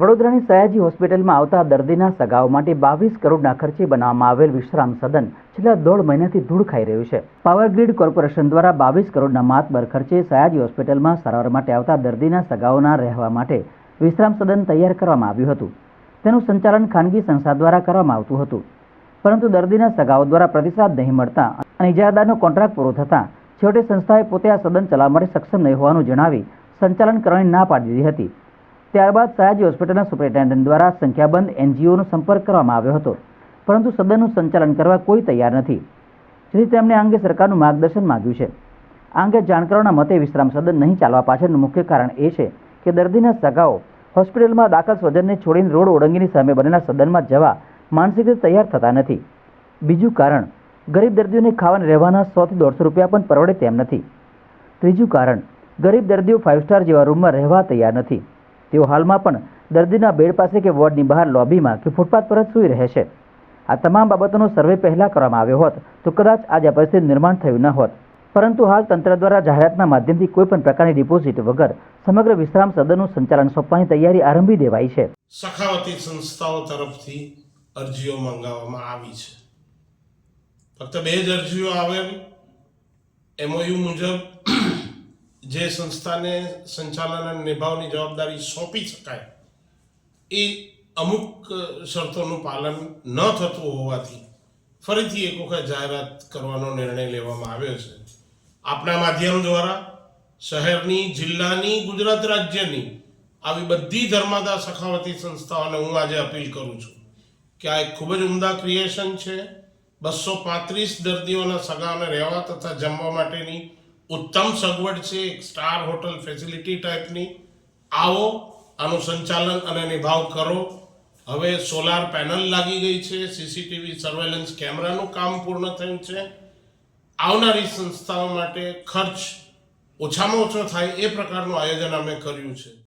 વડોદરાની સયાજી હોસ્પિટલમાં આવતા દર્દીના સગાઓ માટે બાવીસ કરોડના ખર્ચે બનાવવામાં આવેલ વિશ્રામ સદન છેલ્લા દોઢ મહિનાથી ધૂળ ખાઈ રહ્યું છે. પાવર ગ્રીડ કોર્પોરેશન દ્વારા બાવીસ કરોડના માતબર ખર્ચે સયાજી હોસ્પિટલમાં સારવાર માટે આવતા દર્દીના સગાઓના રહેવા માટે વિશ્રામ સદન તૈયાર કરવામાં આવ્યું હતું. તેનું સંચાલન ખાનગી સંસ્થા દ્વારા કરવામાં આવતું હતું. પરંતુ દર્દીના સગાઓ દ્વારા પ્રતિસાદ નહીં મળતા અને ઇજારદારનો કોન્ટ્રાક્ટ પૂરો થતાં છેવટે સંસ્થાએ પોતે આ સદન ચલાવવા માટે સક્ષમ નહીં હોવાનું જણાવી સંચાલન કરવાની ના પાડી દીધી હતી. ત્યારબાદ સયાજી હોસ્પિટલના સુપરિન્ટેન્ડન્ટ દ્વારા સંખ્યાબંધ એનજીઓનો સંપર્ક કરવામાં આવ્યો હતો, પરંતુ સદનનું સંચાલન કરવા કોઈ તૈયાર નથી, જેથી તેમણે આ અંગે સરકારનું માર્ગદર્શન માંગ્યું છે. આ અંગે જાણકારોના મતે વિશ્રામ સદન નહીં ચાલવા પાછળનું મુખ્ય કારણ એ છે કે દર્દીના સગાઓ હોસ્પિટલમાં દાખલ સ્વજનને છોડીને રોડ ઓળંગીની સામે બનેલા સદનમાં જવા માનસિક રીતે તૈયાર થતા નથી. બીજું કારણ, ગરીબ દર્દીઓને ખાવાને રહેવાના સોથી દોઢસો રૂપિયા પણ પરવડે તેમ નથી. ત્રીજું કારણ, ગરીબ દર્દીઓ ફાઇવ સ્ટાર જેવા રૂમમાં રહેવા તૈયાર નથી. તેઓ હાલમાં પણ દર્દીના બેડ પાસે કે વોર્ડની બહાર લોબીમાં કે ફૂટપાથ પર જ સૂઈ રહે છે. આ તમામ બાબતોનો સર્વે પહેલાં કરવામાં આવ્યો હોત તો કદાચ આજે આ પરિસ્થિતિ નિર્માણ થયું ન હોત. પરંતુ હાલ તંત્ર દ્વારા જાહેરાતના માધ્યમથી કોઈપણ પ્રકારની ડિપોઝિટ વગર સમગ્ર વિશ્રામ સદનનું સંચાલન સોંપવાની તૈયારી આરંભી દેવાઈ છે. સખાવતી સંસ્થાઓ તરફથી અરજીઓ મંગાવવામાં આવી છે. ફક્ત બે જ અરજીઓ આવેલ એમઓયુ મુજબ જે સંસ્થાને સંચાલન અને નિભાવની જવાબદારી સોંપી શકાય, એ અમુક શરતોનું પાલન ન થતું હોવાથી ફરીથી એક વખત જાહેરાત કરવાનો નિર્ણય લેવામાં આવ્યો છે. આપણા માધ્યમ દ્વારા શહેરની, જિલ્લાની, ગુજરાત રાજ્યની આવી બધી ધર્માદા સખાવતી સંસ્થાઓને હું આજે અપીલ કરું છું કે આ એક ખૂબ જ ઉમદા ક્રિએશન છે. બસો પાંત્રીસ દર્દીઓના સગાઓને રહેવા તથા જમવા માટેની ઉત્તમ સગવડ છે, એક સ્ટાર હોટલ ફેસિલિટી ટાઈપની આવો, આનું સંચાલન અને નિભાવ કરો. હવે સોલાર પેનલ લાગી ગઈ છે, સીસીટીવી સર્વેલન્સ કેમેરાનું કામ પૂર્ણ થયું છે. આવનારી સંસ્થાઓ માટે ખર્ચ ઓછામાં ઓછો થાય એ પ્રકારનું આયોજન અમે કર્યું છે.